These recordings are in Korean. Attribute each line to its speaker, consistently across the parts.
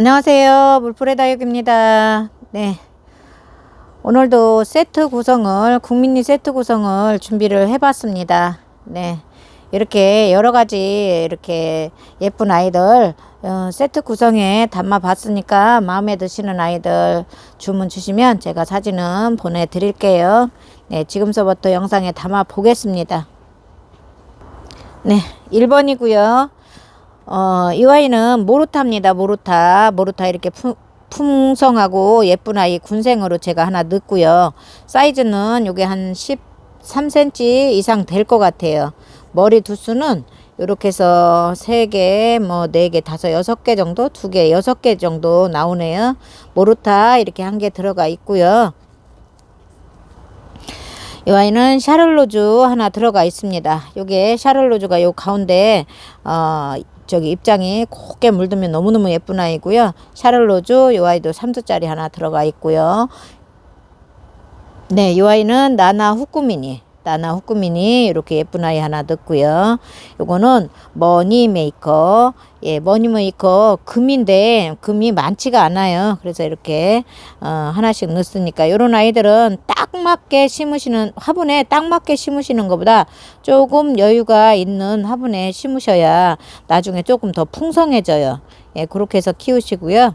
Speaker 1: 안녕하세요. 물풀의 다육입니다. 네. 오늘도 세트 구성을, 국민리 세트 구성을 준비를 해 봤습니다. 네. 이렇게 여러 가지 이렇게 예쁜 아이들 어, 세트 구성에 담아 봤으니까 마음에 드시는 아이들 주문 주시면 제가 사진은 보내드릴게요. 네. 지금서부터 영상에 담아 보겠습니다. 네. 1번이고요. 어, 이 아이는 모루타입니다. 모루타. 모루타 이렇게 푸, 풍성하고 예쁜 아이 군생으로 제가 하나 넣고요. 사이즈는 요게 한 13cm 이상 될 것 같아요. 머리 두수는 이렇게 해서 3개, 뭐 4개, 5, 6개 정도, 2개, 6개 정도 나오네요. 모루타 이렇게 한 개 들어가 있고요. 이 아이는 샤를로즈 하나 들어가 있습니다. 요게 샤를로즈가 요 가운데 어 저기 입장이 곱게 물들면 너무너무 예쁜 아이고요. 샤를로즈 요 아이도 3두짜리 하나 들어가 있고요. 네, 이 아이는 나나 후꾸미니. 나나 후꾸미니 이렇게 예쁜 아이 하나 넣고요. 요거는 머니 메이커. 예, 머니 메이커 금인데 금이 많지가 않아요. 그래서 이렇게 어, 하나씩 넣습니까 요런 아이들은 딱 맞게 심으시는 화분에 딱 맞게 심으시는 것보다 조금 여유가 있는 화분에 심으셔야 나중에 조금 더 풍성해져요. 예, 그렇게 해서 키우시고요.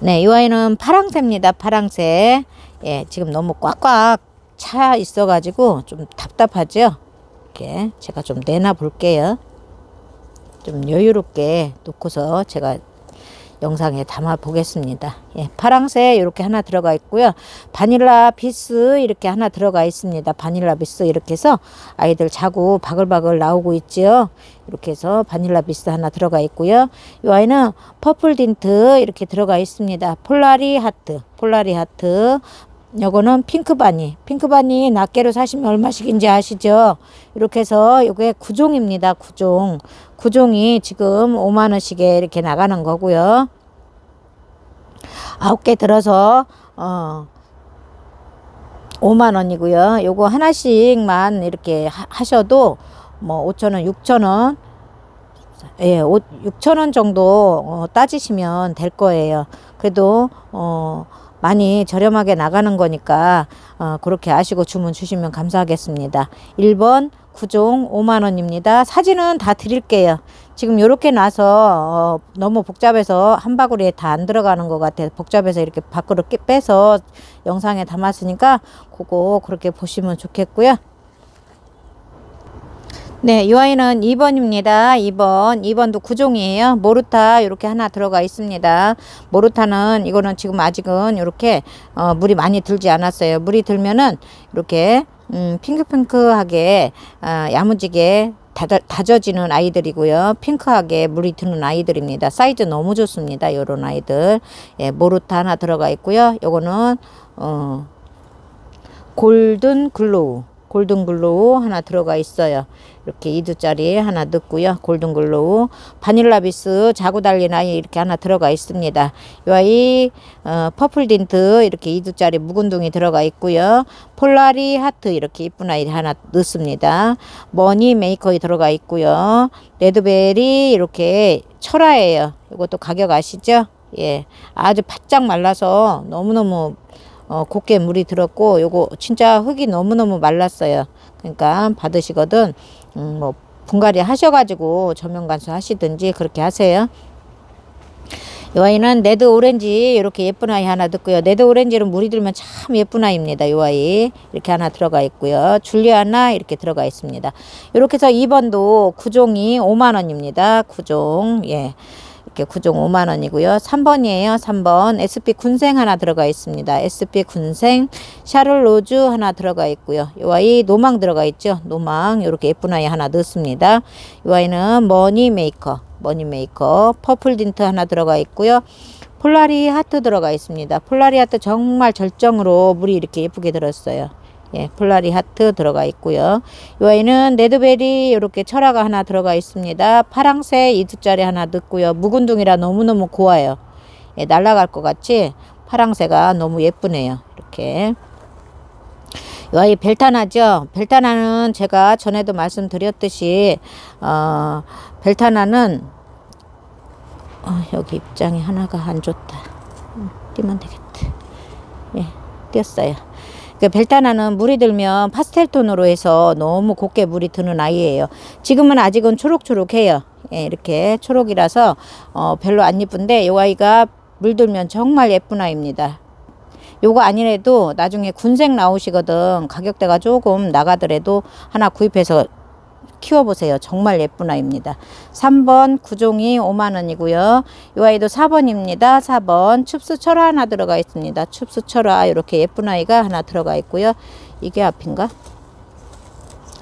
Speaker 1: 네, 이 아이는 파랑새입니다. 파랑새. 예, 지금 너무 꽉꽉 차 있어가지고 좀 답답하죠? 이렇게 제가 좀 내놔 볼게요. 좀 여유롭게 놓고서 제가 영상에 담아 보겠습니다. 예, 파랑새 이렇게 하나 들어가 있고요. 바닐라 비스 이렇게 하나 들어가 있습니다. 바닐라 비스 이렇게 해서 아이들 자고 바글바글 나오고 있죠. 이렇게 해서 바닐라 비스 하나 들어가 있고요. 이 아이는 퍼플 딘트 이렇게 들어가 있습니다. 폴라리 하트, 폴라리 하트, 요거는 핑크바니. 핑크바니 낱개로 사시면 얼마씩인지 아시죠? 이렇게 해서 요게 구종입니다. 구종. 구종이 지금 5만원씩에 이렇게 나가는 거고요. 아홉 개 들어서, 어, 5만원이고요. 요거 하나씩만 이렇게 하셔도 뭐 5천원, 6천원, 예, 6천원 정도 어, 따지시면 될 거예요. 그래도, 어, 많이 저렴하게 나가는 거니까 어, 그렇게 아시고 주문 주시면 감사하겠습니다. 1번 9종 5만원입니다. 사진은 다 드릴게요. 지금 이렇게 나서 어, 너무 복잡해서 한 바구리에 다 안 들어가는 것 같아요. 복잡해서 이렇게 밖으로 빼서 영상에 담았으니까 그거 그렇게 보시면 좋겠고요. 네, 이 아이는 2번입니다. 2번. 2번도 구종이에요. 모르타 이렇게 하나 들어가 있습니다. 모르타는 이거는 지금 아직은 이렇게 어, 물이 많이 들지 않았어요. 물이 들면은 이렇게 음, 핑크핑크하게 어, 야무지게 다져, 지는 아이들이고요. 핑크하게 물이 드는 아이들입니다. 사이즈 너무 좋습니다. 요런 아이들. 예, 모르타 하나 들어가 있고요. 요거는 어, 골든 글로우. 골든 글로우 하나 들어가 있어요. 이렇게 2두짜리 하나 넣고요. 골든글로우. 바닐라비스 아이 이렇게 하나 들어가 있습니다. 이 아이 어, 퍼플딘트 이렇게 2두짜리 묵은둥이 들어가 있고요. 폴라리 하트 이렇게 이쁜 아이 하나 넣습니다. 머니 메이커에 들어가 있고요. 레드베리 이렇게 철화예요. 이것도 가격 아시죠? 예. 아주 바짝 말라서 너무너무 어, 곱게 물이 들었고 요거 진짜 흙이 너무너무 말랐어요. 그러니까 받으시거든 음, 뭐 분갈이 하셔가지고 저면관수 하시든지 그렇게 하세요. 이 아이는 레드 오렌지 이렇게 예쁜 아이 하나 듣고요. 레드 오렌지는 물이 들면 참 예쁜 아이입니다. 이 아이 이렇게 하나 들어가 있고요. 줄리아나 이렇게 들어가 있습니다. 이렇게 해서 2번도 구종이 5만 원입니다. 구종 예. 이렇게 구종 5만 원이고요. 3번이에요. 3번 SP 군생 하나 들어가 있습니다. SP 군생 샤를 로즈 하나 들어가 있고요. 이 아이 노망 들어가 있죠. 노망 이렇게 예쁜 아이 하나 넣습니다. 이 아이는 머니 메이커 머니 메이커 퍼플 딘트 하나 들어가 있고요. 폴라리 하트 들어가 있습니다. 폴라리 하트 정말 절정으로 물이 이렇게 예쁘게 들었어요. 예, 폴라리 하트 들어가 있고요. 이 아이는 레드베리 이렇게 철화가 하나 들어가 있습니다. 파랑색 이두짜리 하나 넣고요. 묵은둥이라 너무너무 고와요. 예, 날아갈 것 같이 파랑새가 너무 예쁘네요. 이렇게. 이 아이 벨타나죠? 벨타나는 제가 전에도 말씀드렸듯이 어, 벨타나는 어, 여기 입장이 하나가 안 좋다. 음, 띄면 되겠다. 예, 띄었어요. 그 벨타나는 물이 들면 파스텔 톤으로 해서 너무 곱게 물이 드는 아이예요. 지금은 아직은 초록초록해요. 예, 이렇게 초록이라서 어, 별로 안 예쁜데 이 아이가 물 들면 정말 예쁜 아이입니다. 요거 아니래도 나중에 군색 나오시거든 가격대가 조금 나가더라도 하나 구입해서 키워보세요. 정말 예쁜 아이입니다. 3번 구종이 5만원이고요. 이 아이도 4번입니다. 4번 춥스 철화 하나 들어가 있습니다. 춥스 철화 이렇게 예쁜 아이가 하나 들어가 있고요. 이게 앞인가?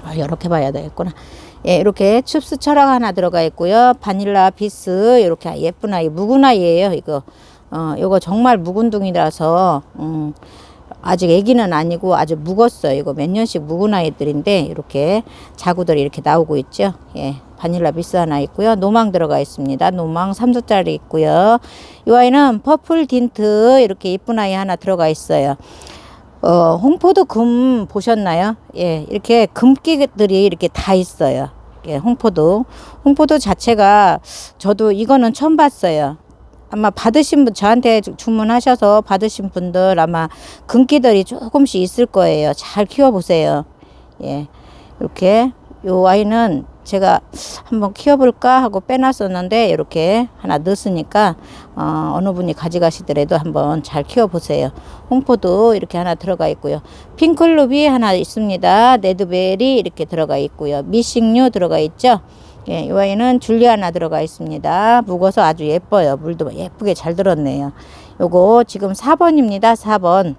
Speaker 1: 아, 이렇게 봐야 되겠구나. 예, 이렇게 춥스 철화가 하나 들어가 있고요. 바닐라 비스 이렇게 예쁜 아이 묵은 아이예요. 이거 어, 요거 정말 묵은 둥이라서 음, 아직 애기는 아니고 아주 묵었어요. 이거 몇 년씩 묵은 아이들인데 이렇게 자구들이 이렇게 나오고 있죠. 예. 바닐라 비스 하나 있고요. 노망 들어가 있습니다. 노망 3두짜리 있고요. 이 아이는 퍼플 딘트 이렇게 이쁜 아이 하나 들어가 있어요. 어, 홍포도 금 보셨나요? 예, 이렇게 금기들이 이렇게 다 있어요. 예, 홍포도. 홍포도 자체가 저도 이거는 처음 봤어요. 아마 받으신 분, 저한테 주- 주문하셔서 받으신 분들 아마 금기들이 조금씩 있을 거예요. 잘 키워보세요. 예, 이렇게. 요 아이는 제가 한번 키워볼까 하고 빼놨었는데 이렇게 하나 넣었으니까 어, 어느 분이 가져가시더라도 한번 잘 키워보세요. 홍포도 이렇게 하나 들어가 있고요. 핑클루비 하나 있습니다. 레드벨이 이렇게 들어가 있고요. 미싱류 들어가 있죠. 예, 이 아이는 줄리아나 들어가 있습니다. 묵어서 아주 예뻐요. 물도 예쁘게 잘 들었네요. 요거 지금 4번입니다. 4번.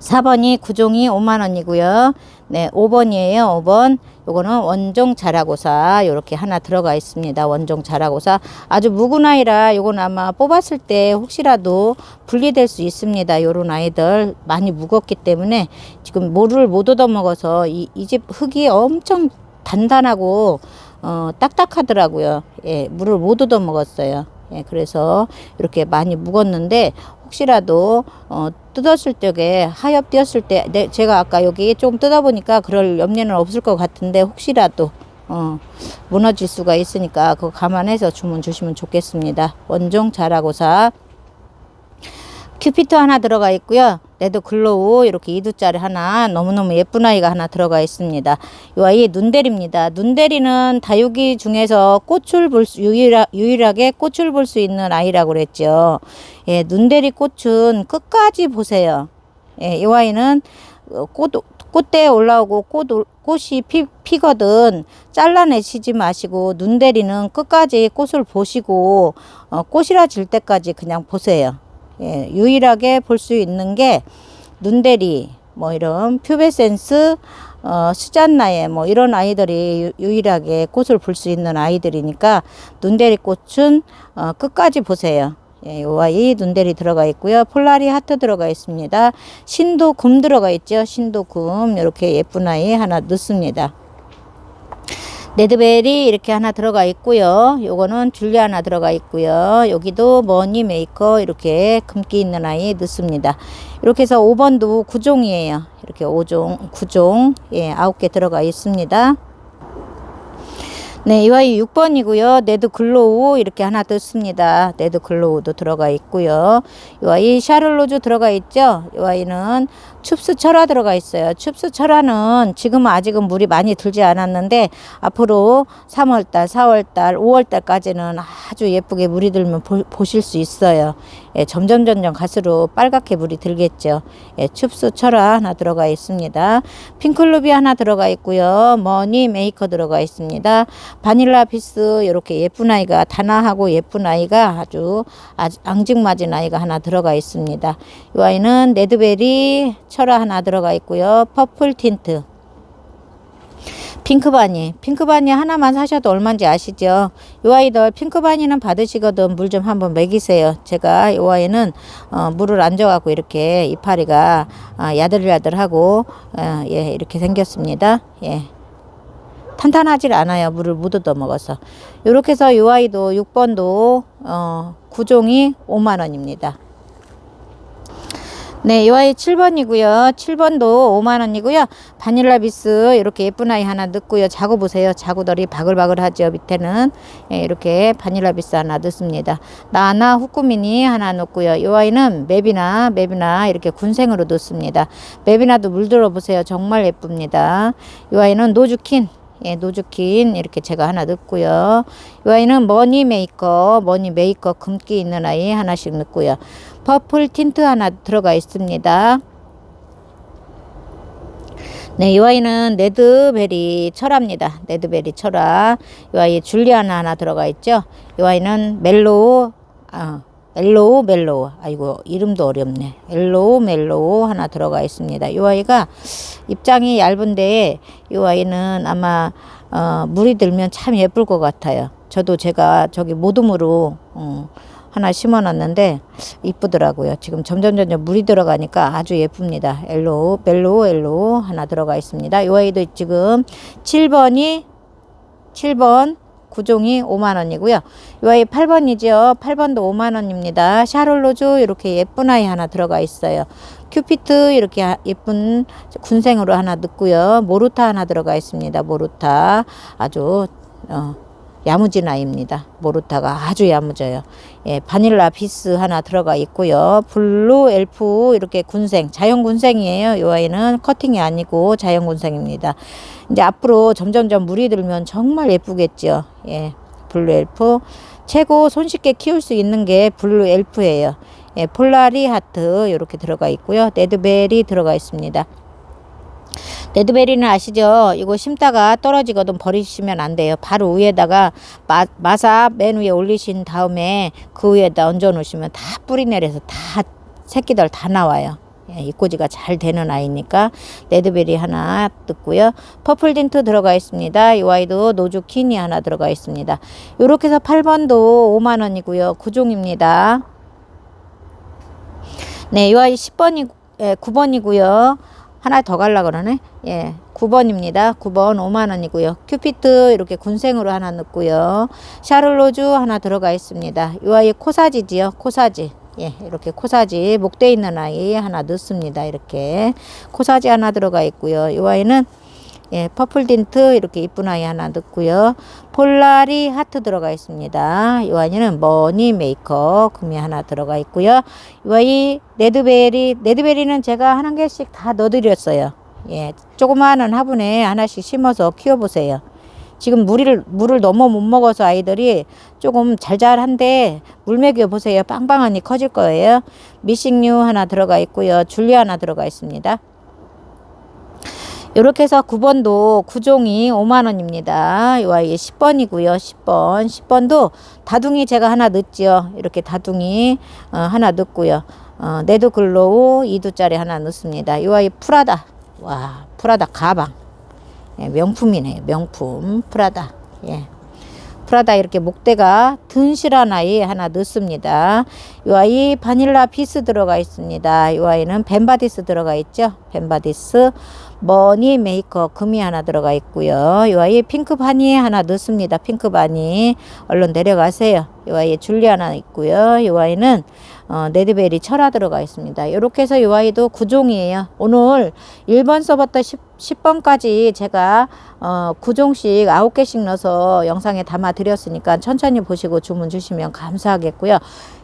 Speaker 1: 4번이 구종이 5만원이고요. 네, 5번이에요. 5번. 요거는 원종 자라고사 요렇게 하나 들어가 있습니다. 원종 자라고사 아주 묵은 아이라 요건 아마 뽑았을 때 혹시라도 분리될 수 있습니다. 요런 아이들 많이 묵었기 때문에 지금 물을 못 얻어 먹어서 이 이 집 흙이 엄청 단단하고 어, 딱딱하더라고요. 예, 물을 못 얻어 먹었어요. 예, 그래서 이렇게 많이 묵었는데 혹시라도 어, 뜯었을 적에 하엽 띄었을 때 네, 제가 아까 여기 조금 뜯어 보니까 그럴 염려는 없을 것 같은데 혹시라도 어, 무너질 수가 있으니까 그거 감안해서 주문 주시면 좋겠습니다. 원종 자라고사 큐피트 하나 들어가 있고요. 레드 글로우 이렇게 2두짜리 하나 너무너무 예쁜 아이가 하나 들어가 있습니다. 이 아이 눈대리입니다. 눈대리는 다육이 중에서 꽃을 볼 수, 유일하, 유일하게 꽃을 볼 수 있는 아이라고 그랬죠. 예, 눈대리 꽃은 끝까지 보세요. 예, 이 아이는 어, 꽃, 꽃대에 올라오고 꽃, 올- 꽃이 피, 피거든 잘라내시지 마시고 눈대리는 끝까지 꽃을 보시고 어, 꽃이라 질 때까지 그냥 보세요. 예, 유일하게 볼 수 있는 게 눈대리, 뭐 이런 퓨베센스, 어, 수잔나에 뭐 이런 아이들이 유, 유일하게 꽃을 볼 수 있는 아이들이니까 눈대리 꽃은 어, 끝까지 보세요. 예, 요 아이 눈대리 들어가 있고요. 폴라리 하트 들어가 있습니다. 신도 금 들어가 있죠. 신도 금 이렇게 예쁜 아이 하나 넣습니다. 레드벨이 이렇게 하나 들어가 있고요. 요거는 줄리아나 들어가 있고요. 여기도 머니 메이커 이렇게 금기 있는 아이 넣습니다. 이렇게 해서 5번도 9종이에요. 이렇게 5종, 9종, 예, 9개 들어가 있습니다. 네, 이 아이 6번이고요. 네드 글로우 이렇게 하나 떴습니다. 네드 글로우도 들어가 있고요. 이 아이 샤를로즈 들어가 있죠. 이 아이는 춥스 철화 들어가 있어요. 춥스 철화는 지금은 아직은 물이 많이 들지 않았는데 앞으로 3월달, 4월달, 5월달까지는 아주 예쁘게 물이 들면 보, 보실 수 있어요. 예, 점점 점점 갈수록 빨갛게 물이 들겠죠. 예, 춥스 철화 하나 들어가 있습니다. 핑클루비 하나 들어가 있고요. 머니 메이커 들어가 있습니다. 바닐라 피스 이렇게 예쁜 아이가 단아하고 예쁜 아이가 아주 앙증맞은 아이가 하나 들어가 있습니다. 이 아이는 레드베리 철화 하나 들어가 있고요. 퍼플 틴트 핑크바니 핑크바니 하나만 사셔도 얼마인지 아시죠? 이 아이들 핑크바니는 받으시거든 물 좀 한번 먹이세요. 제가 이 아이는 어, 물을 안 줘갖고 이렇게 이파리가 아, 야들야들하고 어, 예 이렇게 생겼습니다. 예. 탄탄하질 않아요. 물을 못 얻어 먹어서. 이렇게 해서 이 아이도 6번도 어, 구종이 5만 원입니다. 네, 이 아이 7번이고요. 7번도 5만원이고요. 바닐라 비스 이렇게 예쁜 아이 하나 넣고요. 자구 보세요. 자구들이 바글바글하죠. 밑에는 예, 이렇게 바닐라 비스 하나 넣습니다. 나나 후꾸미니 하나 넣고요. 이 아이는 맵이나 맵이나 이렇게 군생으로 넣습니다. 맵이나도 물들어 보세요. 정말 예쁩니다. 이 아이는 노주킨 예, 노즈킨 이렇게 제가 하나 넣고요. 이 아이는 머니 메이커, 머니 메이커 금기 있는 아이 하나씩 넣고요. 퍼플 틴트 하나 들어가 있습니다. 네, 이 아이는 레드베리 철화입니다. 레드베리 철화. 이 아이 줄리아나 하나 들어가 있죠. 이 아이는 멜로우, 아, 멜로우 멜로우. 아이고, 이름도 어렵네. 멜로우 멜로우 하나 들어가 있습니다. 이 아이가 입장이 얇은데 이 아이는 아마 어, 물이 들면 참 예쁠 것 같아요. 저도 제가 저기 모둠으로 어, 하나 심어놨는데 이쁘더라고요. 지금 점점 점점 물이 들어가니까 아주 예쁩니다. 엘로우, 벨로우, 엘로우 하나 들어가 있습니다. 이 아이도 지금 7번이 7번 구종이 5만 원이고요. 이 아이 8번이죠. 8번도 5만 원입니다. 샤롤로즈 이렇게 예쁜 아이 하나 들어가 있어요. 큐피트 이렇게 아- 예쁜 군생으로 하나 넣고요. 모루타 하나 들어가 있습니다. 모루타 아주 어, 야무진 아이입니다. 모루타가 아주 야무져요. 예, 바닐라 비스 하나 들어가 있고요. 블루 엘프 이렇게 군생, 자연 군생이에요. 이 아이는 커팅이 아니고 자연 군생입니다. 이제 앞으로 점점점 물이 들면 정말 예쁘겠죠. 예, 블루 엘프 최고 손쉽게 키울 수 있는 게 블루 엘프예요. 예, 폴라리 하트 이렇게 들어가 있고요. 레드벨이 들어가 있습니다. 레드베리는 아시죠? 이거 심다가 떨어지거든 버리시면 안 돼요. 바로 위에다가 마, 마사 맨 위에 올리신 다음에 그 위에다 얹어 놓으시면 다 뿌리 내려서 다 새끼들 다 나와요. 예, 입꼬지가 잘 되는 아이니까 레드베리 하나 뜯고요. 퍼플 딘트 들어가 있습니다. 이 아이도 노즈키니 하나 들어가 있습니다. 이렇게 해서 8번도 5만 원이고요. 구종입니다. 네, 이 아이 10번이 예, 9번이고요. 하나 더 갈라 그러네. 예. 9번입니다. 9번 5만 원이고요. 큐피트 이렇게 군생으로 하나 넣고요. 샤를로즈 하나 들어가 있습니다. 이 아이 코사지지요. 코사지. 예, 이렇게 코사지 목대 있는 아이 하나 넣습니다. 이렇게 코사지 하나 들어가 있고요. 이 아이는 예, 퍼플 딘트 이렇게 이쁜 아이 하나 넣고요. 폴라리 하트 들어가 있습니다. 이 아이는 머니 메이커 금이 하나 들어가 있고요. 이 아이 레드베리 레드베리는 제가 한 개씩 다 넣어드렸어요. 예, 조그마한 화분에 하나씩 심어서 키워보세요. 지금 물을 물을 너무 못 먹어서 아이들이 조금 잘잘한데 물 먹여 보세요. 빵빵하니 커질 거예요. 미싱류 하나 들어가 있고요. 줄리 하나 들어가 있습니다. 이렇게 해서 9번도 구종이 5만 원입니다. 이 아이 10번이고요. 10번. 10번도 다둥이 제가 하나 넣지요. 이렇게 다둥이 어, 하나 넣고요. 어, 네드 글로우 2두짜리 하나 넣습니다. 이 아이 프라다. 와, 프라다 가방. 예, 명품이네요. 명품 프라다. 예. 프라다 이렇게 목대가 든실한 아이 하나 넣습니다. 이 아이 바닐라 피스 들어가 있습니다. 이 아이는 벤바디스 들어가 있죠. 벤바디스 머니 메이커 금이 하나 들어가 있고요. 이 아이 핑크 바니 하나 넣습니다. 핑크 바니 얼른 내려가세요. 이 아이 줄리 하나 있고요. 이 아이는 어, 네드베리 철화 들어가 있습니다. 이렇게 해서 이 아이도 구종이에요. 오늘 1번서부터 10, 10 번까지 제가 어, 9종씩 9개씩 넣어서 영상에 담아 드렸으니까 천천히 보시고 주문 주시면 감사하겠고요.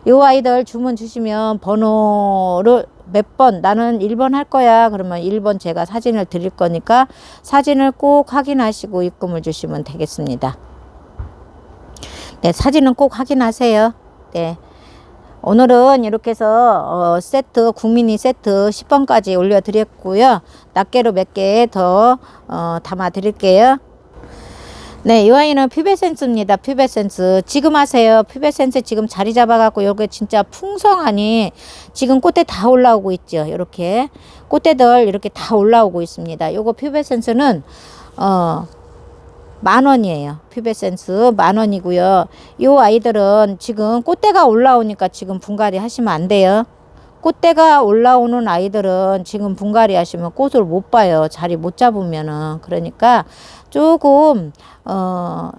Speaker 1: 이 아이들 주문 주시면 번호를 몇 번 나는 1번 할 거야 그러면 1번 제가 사진을 드릴 거니까 사진을 꼭 확인하시고 입금을 주시면 되겠습니다. 네, 사진은 꼭 확인하세요. 네. 오늘은 이렇게 해서 어, 세트 국민이 세트 10번까지 올려드렸고요. 낱개로 몇 개 더 어, 담아 드릴게요. 네, 이 아이는 퓨베센스입니다. 퓨베센스. 지금 하세요. 퓨베센스 지금 자리 잡아갖고 여기 진짜 풍성하니 지금 꽃대 다 올라오고 있죠. 이렇게 꽃대들 이렇게 다 올라오고 있습니다. 요거 퓨베센스는 어, 만 원이에요. 퓨베센스 만 원이고요. 요 아이들은 지금 꽃대가 올라오니까 지금 분갈이 하시면 안 돼요. 꽃대가 올라오는 아이들은 지금 분갈이 하시면 꽃을 못 봐요. 자리 못 잡으면은. 그러니까 조금, 어,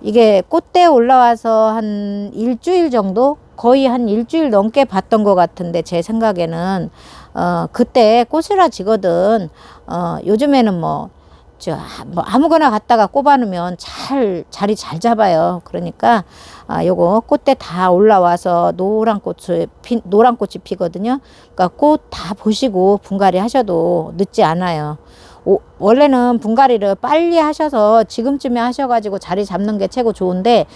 Speaker 1: 이게 꽃대 올라와서 한 일주일 정도? 거의 한 일주일 넘게 봤던 것 같은데 제 생각에는, 어, 그때 꼬스라지거든. 어, 요즘에는 뭐, 저, 뭐 아무거나 갖다가 꼽아놓으면 잘, 자리 잘 잡아요. 그러니까, 아, 요거 꽃대 다 올라와서 노란 꽃을, 피, 노란 꽃이 피거든요. 그러니까 꽃 다 보시고 분갈이 하셔도 늦지 않아요. 오, 원래는 분갈이를 빨리 하셔서 지금쯤에 하셔가지고 자리 잡는 게 최고 좋은데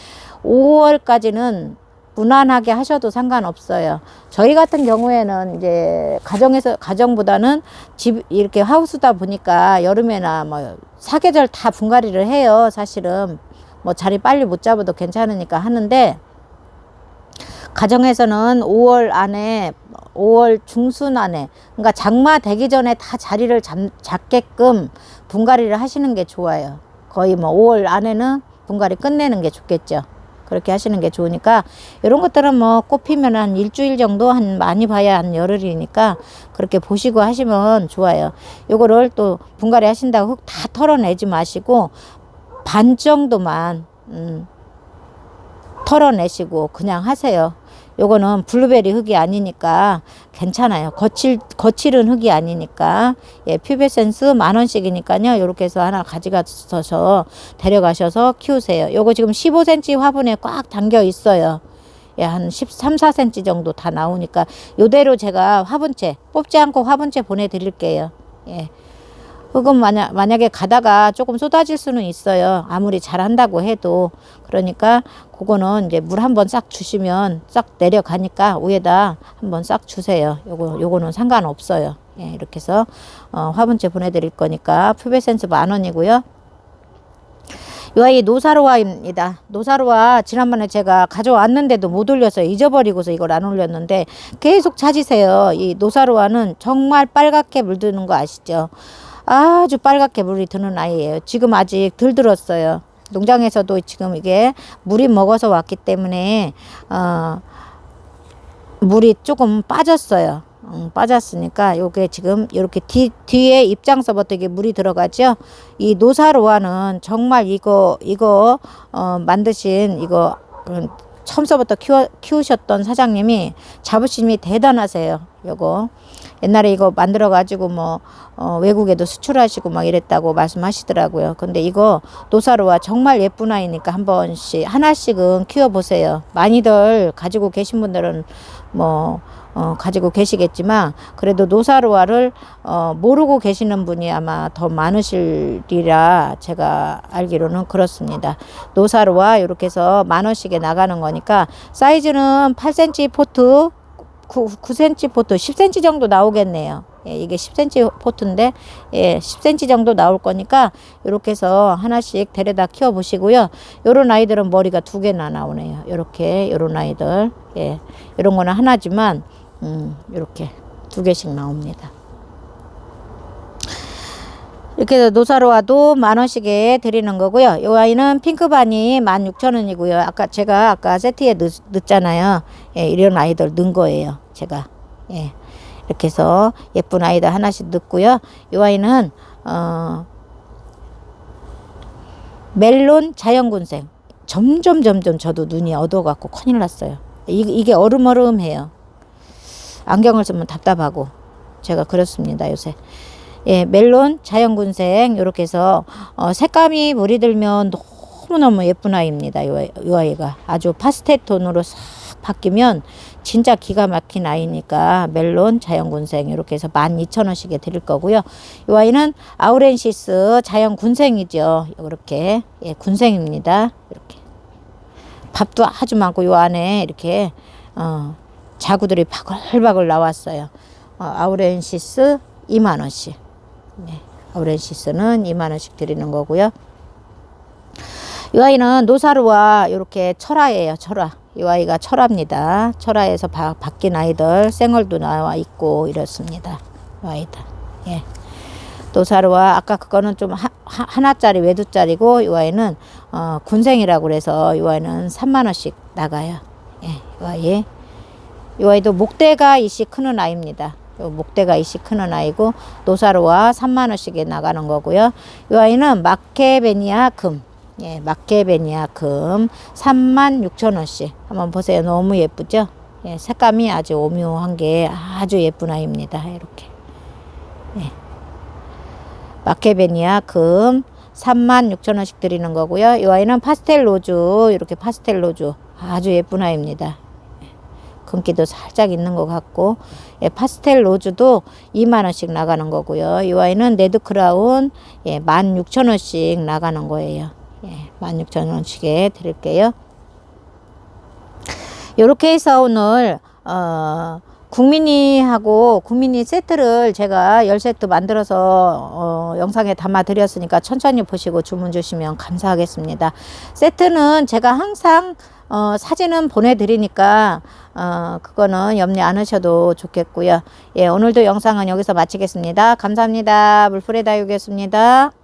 Speaker 1: 5월까지는 무난하게 하셔도 상관없어요. 저희 같은 경우에는 이제 가정에서 가정보다는 집 이렇게 하우스다 보니까 여름에나 뭐 사계절 다 분갈이를 해요. 사실은 뭐 자리 빨리 못 잡아도 괜찮으니까 하는데 가정에서는 5월 안에 5월 중순 안에 그러니까 장마 되기 전에 다 자리를 잡, 잡게끔 분갈이를 하시는 게 좋아요. 거의 뭐 5월 안에는 분갈이 끝내는 게 좋겠죠. 그렇게 하시는 게 좋으니까 이런 것들은 뭐 꽃피면 한 일주일 정도 한 많이 봐야 한 열흘이니까 그렇게 보시고 하시면 좋아요. 요거를 또 분갈이 하신다고 흙 다 털어내지 마시고 반 정도만 음, 털어내시고 그냥 하세요. 요거는 블루베리 흙이 아니니까 괜찮아요. 거칠, 거칠은 흙이 아니니까. 예, 퓨베센스 만 원씩이니까요. 요렇게 해서 하나 가져가셔서 데려가셔서 키우세요. 요거 지금 15cm 화분에 꽉 담겨 있어요. 예, 한 13, 4cm 정도 다 나오니까 요대로 제가 화분째, 뽑지 않고 화분째 보내드릴게요. 예. 흙은 만약, 만약에 가다가 조금 쏟아질 수는 있어요. 아무리 잘한다고 해도. 그러니까 그거는 이제 물 한번 싹 주시면 싹 내려가니까 위에다 한번 싹 주세요. 요거, 요거는 상관없어요. 예, 이렇게 해서, 어, 화분째 보내드릴 거니까 푸베센스 만 원이고요. 요 아이 노사로와입니다. 노사로와 지난번에 제가 가져왔는데도 못 올려서 잊어버리고서 이걸 안 올렸는데 계속 찾으세요. 이 노사로와는 정말 빨갛게 물드는 거 아시죠? 아주 빨갛게 물이 드는 아이예요. 지금 아직 덜 들었어요. 농장에서도 지금 이게 물이 먹어서 왔기 때문에 어, 물이 조금 빠졌어요. 음, 빠졌으니까 요게 지금 이렇게 뒤, 뒤에 입장서부터 이게 물이 들어가죠. 이 노사로아는 정말 이거 이거 어, 만드신 이거 음, 처음서부터 키워, 키우셨던 사장님이 자부심이 대단하세요. 요거 옛날에 이거 만들어 가지고 뭐 어, 외국에도 수출하시고 막 이랬다고 말씀하시더라고요. 근데 이거 노사로와 정말 예쁜 아이니까 한 번씩 하나씩은 키워 보세요. 많이들 가지고 계신 분들은 뭐 어, 가지고 계시겠지만 그래도 노사로아를 어, 모르고 계시는 분이 아마 더 많으시리라 제가 알기로는 그렇습니다. 노사로아 이렇게 해서 만 원씩에 나가는 거니까 사이즈는 8cm 포트 9, 9cm 포트 10cm 정도 나오겠네요. 예, 이게 10cm 포트인데 예, 10cm 정도 나올 거니까 이렇게 해서 하나씩 데려다 키워 보시고요. 요런 아이들은 머리가 두 개나 나오네요. 요렇게 요런 아이들. 예. 요런 거는 하나지만 음, 이렇게 두 개씩 나옵니다. 이렇게 해서 노사로와도 만 원씩에 드리는 거고요. 이 아이는 핑크반이 만 육천 원이고요. 아까 제가 아까 세트에 넣, 넣었잖아요. 예, 이런 아이들 넣은 거예요. 제가. 예. 이렇게 해서 예쁜 아이들 하나씩 넣고요. 이 아이는 어 멜론 자연군생. 점점 점점 저도 눈이 어두워갖고 큰일 났어요. 이, 이게 어름어름해요. 안경을 쓰면 답답하고 제가 그렇습니다 요새. 예, 멜론 자연군생 이렇게 해서 어, 색감이 물이 들면 너무너무 예쁜 아이입니다. 요, 요 아이가 아주 파스텔 톤으로 싹 바뀌면 진짜 기가 막힌 아이니까 멜론 자연군생 이렇게 해서 12,000원씩에 드릴 거고요. 이 아이는 아우렌시스 자연군생이죠. 이렇게 예, 군생입니다. 이렇게 밥도 아주 많고 요 안에 이렇게 어, 자구들이 바글바글 나왔어요. 어, 아우렌시스 2만 원씩. 네, 아우렌시스는 2만 원씩 드리는 거고요. 이 아이는 노사루와 이렇게 철화예요. 철화. 이 아이가 철화입니다. 철화에서 바, 바뀐 아이들 생얼도 나와 있고 이렇습니다. 이 아이들. 예. 노사루와 아까 그거는 좀 하, 하나짜리 외두짜리고 이 아이는 어, 군생이라고 그래서 이 아이는 3만 원씩 나가요. 예, 이 아이. 이 아이도 목대가 이씨 크는 아이입니다. 요 목대가 이씨 크는 아이고 노사로와 3만 원씩에 나가는 거고요. 이 아이는 마케베니아 금. 예, 마케베니아 금 3만 6천 원씩. 한번 보세요. 너무 예쁘죠? 예, 색감이 아주 오묘한 게 아주 예쁜 아이입니다. 이렇게. 예. 마케베니아 금 36,000원씩 드리는 거고요. 이 아이는 파스텔 로즈, 이렇게 파스텔 로즈 아주 예쁜 아이입니다. 예. 금기도 살짝 있는 것 같고, 예, 파스텔 로즈도 2만원씩 나가는 거고요. 이 아이는 레드 크라운, 예, 16,000원씩 나가는 거예요. 예, 16,000원씩에 드릴게요. 이렇게 해서 오늘 어, 국민이 하고 국민이 세트를 제가 10세트 만들어서 어, 영상에 담아 드렸으니까 천천히 보시고 주문 주시면 감사하겠습니다. 세트는 제가 항상 어, 사진은 보내드리니까 어, 그거는 염려 안 하셔도 좋겠고요. 예, 오늘도 영상은 여기서 마치겠습니다. 감사합니다. 물풀의 다육이었습니다.